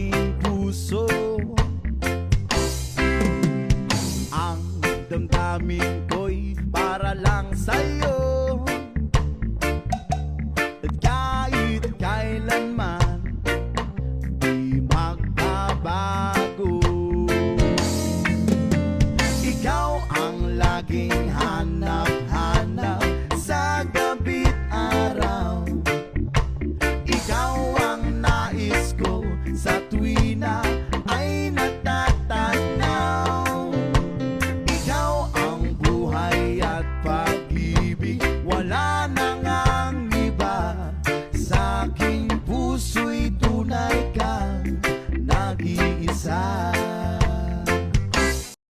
aking puso. Ang damdamin ko'y para lang sa'yo. ako'y tunay